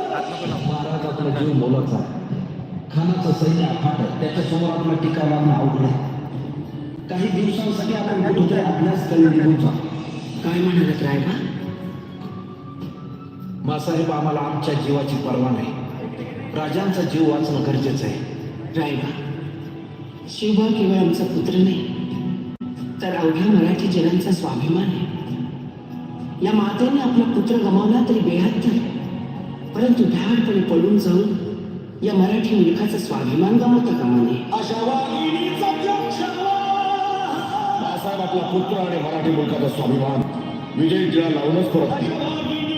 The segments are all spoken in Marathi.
महाराजाचा जीव मोलाचा खानाचं सैन्य अफाट आहे. त्याच्यासमोर आपला टीका लागणं अवघड आहे. काही दिवसांसाठी आपण कुठेतरी अभ्यास करून निघून म्हणायचं काय म्हणाले रायबा? मासाहेब आम्हाला आमच्या जीवाची पर्वा नाही. राजांचा जीव वाचणं गरजेचं आहे. रायबा शिवबा केवळ आमचा पुत्र नाही तर अवघ्या मराठी जनांचा स्वाभिमान आहे. या मातेने आपला पुत्र गमावला तरी बेहत्तर परंतु भ्याडपणे पडून जाऊन या मराठी मुलखाचा स्वाभिमान गमावता कामा नये. बाळासाहेब आपला पुत्र आणि मराठी मुलकाचा स्वाभिमान. विजय जिळा लावूनच परत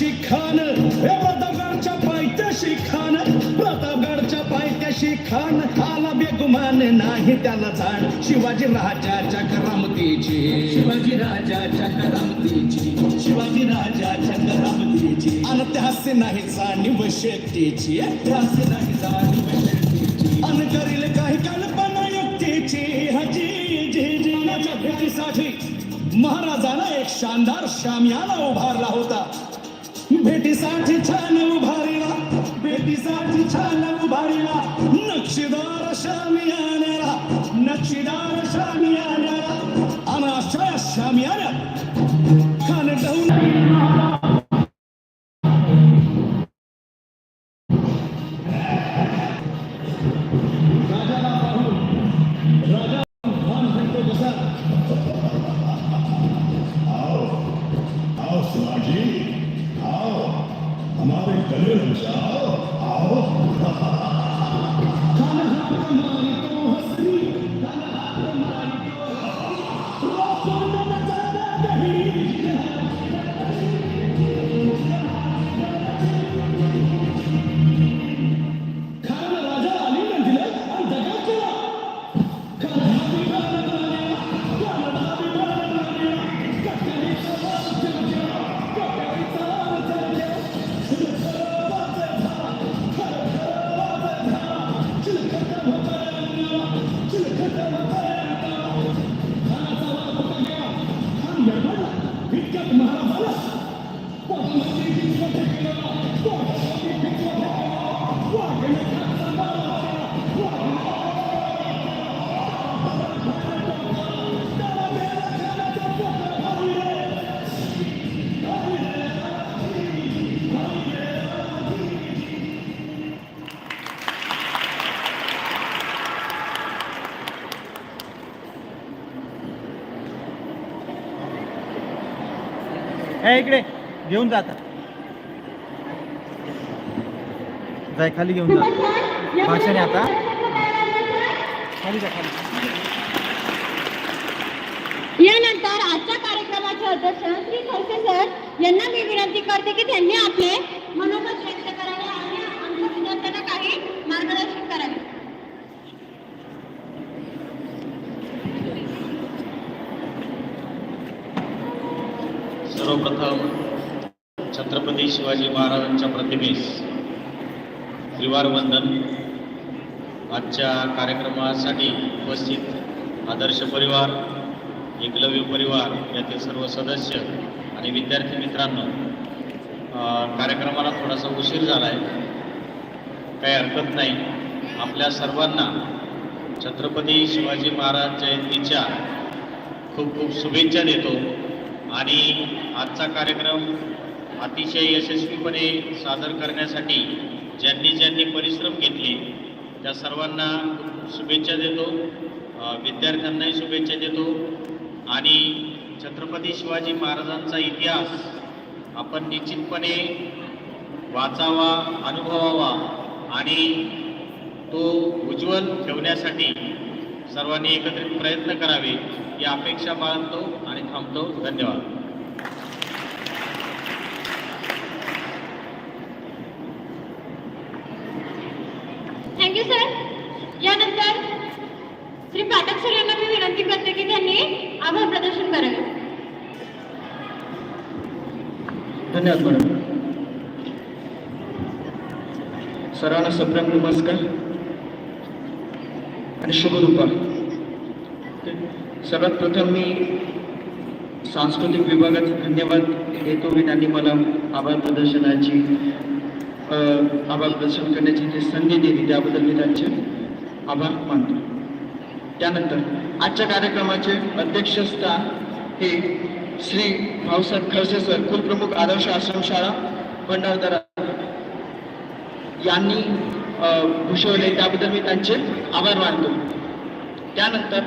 पायथ्याशी खान हे प्रतापगडच्या पायथ्याशी खान प्रतापगडच्या पायथ्याशी खान आला बेगुमान नाही त्याला जाण शिवाजी राजाच्या करामतीची शिवाजी राजाच्या करामतीची शिवाजी राजाच्या करामतीची आणि त्यासे नाही जाणीव शक्तीची त्यासे नाही जाणीव शक्तीची आणि करील काही कल्पना युक्तीची हजी जी जीवनाच्या भेटीसाठी महाराजांना एक शानदार शामियाना उभारला होता भेटीसाठी छान उभारीला भेटीसाठी छान उभारीला नक्षीदार शामियानेला नक्षीदार शामियानेला आणि अशा शामियान्यात ગયું જાઓ આવો हे इकडे घेऊन जाता जाय खाली घेऊन जा. भाषण आहे आता. खाली जा खाली यानंतर आजच्या कार्यक्रमाचे अध्यक्ष श्री खडसे सर यांना मी विनंती करते की त्यांनी आपले मनोगत व्यक्त करावे आणि आमच्या विद्यार्थ्यांना काही मार्गदर्शन करावे सर्वप्रथम छत्रपती शिवाजी महाराजांच्या प्रतिमेस त्रिवार वंदन. आजच्या कार्यक्रमासाठी उपस्थित आदर्श परिवार एकलव्य परिवार यातील सर्व सदस्य आणि विद्यार्थी मित्रांनो कार्यक्रमाला थोडासा उशीर झाला आहे काही हरकत नाही. आपल्या सर्वांना छत्रपती शिवाजी महाराज जयंतीच्या खूप खूप शुभेच्छा देतो. आणि आजचा कार्यक्रम अतिशय यशस्वीपणे सादर करण्यासाठी ज्यांनी ज्यांनी परिश्रम घेतले त्या सर्वांना शुभेच्छा देतो. विद्यार्थ्यांनाही शुभेच्छा देतो. आणि छत्रपती शिवाजी महाराजांचा इतिहास आपण निश्चितपणे वाचावा अनुभवावा आणि तो उज्ज्वल ठेवण्यासाठी सर्वांनी एकत्रित प्रयत्न करावे ही अपेक्षा बाळगतो आणि थांबतो. धन्यवाद. ओके सर यानंतर श्री पाठक सर यांना मी विनंती करते की त्यांनी आभार प्रदर्शन करावे. धन्यवाद मॅडम. सर्वांना सप्रेम नमस्कार आणि शुभ दुपार. सर्वात प्रथम मी सांस्कृतिक विभागाचे धन्यवाद देतो की त्यांनी मला आभार प्रदर्शनाची आभार प्रदर्शन करण्याची जी संधी दिली त्याबद्दल मी त्यांचे आभार मानतो. त्यानंतर आजच्या कार्यक्रमाचे अध्यक्षस्थान हे श्री भाऊसाहेब खडसे सर कुलप्रमुख आदर्श आश्रमशाळा भंडारदरा यांनी भूषवले. त्याबद्दल मी त्यांचे आभार मानतो. त्यानंतर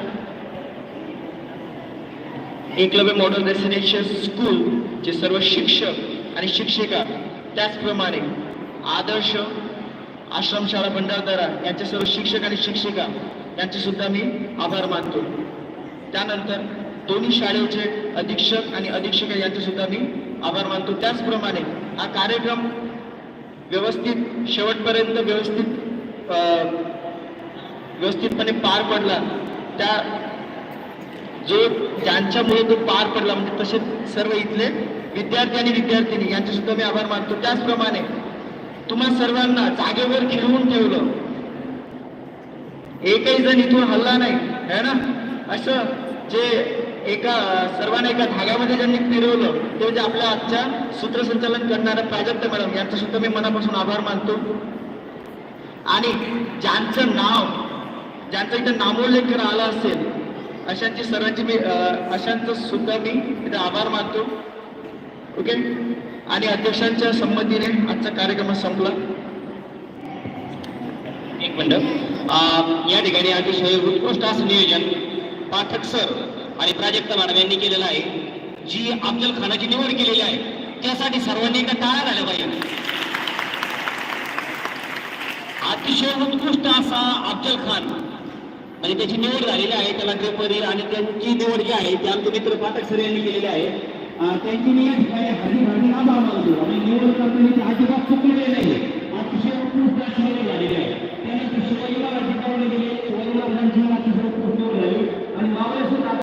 एकलव्य मॉडर्न रेसिडेन्शियल स्कूल जे सर्व शिक्षक आणि शिक्षिका त्याचप्रमाणे आदर्श आश्रमशाळा भंडारदरा यांचे सर्व शिक्षक आणि शिक्षिका यांचे सुद्धा मी आभार मानतो. त्यानंतर दोन्ही शाळेचे अधीक्षक आणि अधीक्षिका यांचे सुद्धा मी आभार मानतो. त्याचप्रमाणे हा कार्यक्रम व्यवस्थित शेवटपर्यंत व्यवस्थित व्यवस्थितपणे पार पडला त्या जो ज्यांच्यामुळे तो पार पडला म्हणजे तसेच सर्व इथले विद्यार्थी आणि विद्यार्थिनी यांचे सुद्धा मी आभार मानतो. त्याचप्रमाणे तुम्हा सर्वांना जागेवर खिळवून ठेवलं. एकही जण इथून हल्ला नाही है ना? असं जे एका सर्वांना एका धाग्यामध्ये ज्यांनी फिरवलं ते म्हणजे आपल्या आजच्या सूत्रसंचालन करणाऱ्या प्राजक्त मॅडम यांचा सुद्धा मी मनापासून आभार मानतो. आणि ज्यांचं नाव ज्यांचं इथं नामोल्लेख आलं आला असेल अशांची सर्वांची मी अशांचं सुद्धा मी इथं आभार मानतो. ओके आणि अध्यक्षांच्या संमतीने आजचा कार्यक्रम संपला. एक मिनिट. या ठिकाणी अतिशय उत्कृष्ट असं नियोजन पाठक सर आणि प्राजक्ता मॅडम यांनी केलेलं आहे. जी अफजल खानाची निवड केलेली आहे त्यासाठी सर्वांनी एका टाळ्या झाल्या पाहिजे. अतिशय उत्कृष्ट असा अफजल खान म्हणजे त्याची निवड झालेली आहे त्याला ग्रेपरी आणि त्यांची निवड जी आहे ती आमचे मित्र पाठक सर यांनी केलेली आहे. त्यांची मी या ठिकाणी हमी भांडण आभार मानतो आणि निवडणूक करताना ते अजिबात चुकलेले नाही